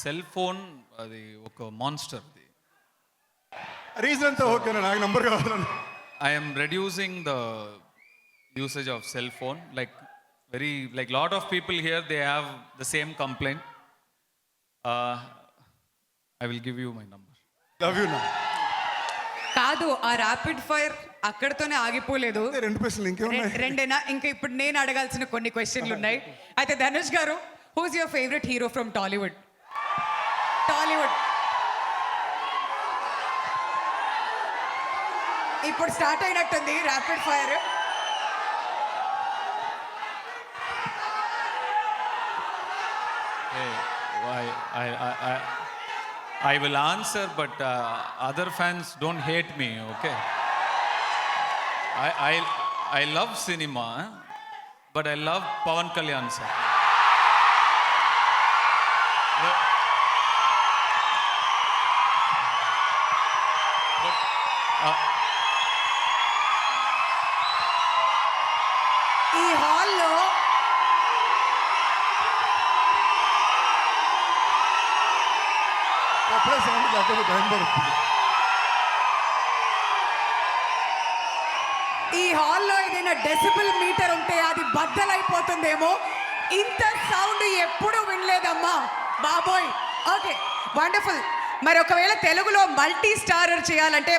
Cell phone అది ఒక monster అది. రీజన్ అంతా ఓకేనా నాకు నంబర్ కావాలని I'm reducing the usage of cell phone like very like lot of people here they have the same complaint I will give you my number love you నా. కాదు ఆ ర్యాపిడ్ ఫైర్ అక్కడితోనే ఆగిపోలేదు. రెండు ప్రశ్నలు ఇంకేమున్నాయి రెండేనా? ఇంకా ఇప్పుడు నేను అడగాల్సిన కొన్ని క్వశ్చన్లు ఉన్నాయి. అయితే Dhanush garu who's your favourite hero from Tollywood Tollywood ఇప్పుడు స్టార్ట్ అయినట్టుంది rapid fire Hey, I, I, I, I, I will answer, but uh, other fans don't hate me, okay? I, I, I love ఈ హాల్లో అప్పుడే sound time పడుతుంది. ఈ హాల్లో ఏదైనా decibel metre ఉంటే అది బద్దలైపోతుందేమో. ఇంత సౌండ్ ఎప్పుడు వినలేదమ్మా. బాబోయ్. Okay wonderful. మరి ఒకవేళ తెలుగులో మల్టీ స్టారర్ చేయాలంటే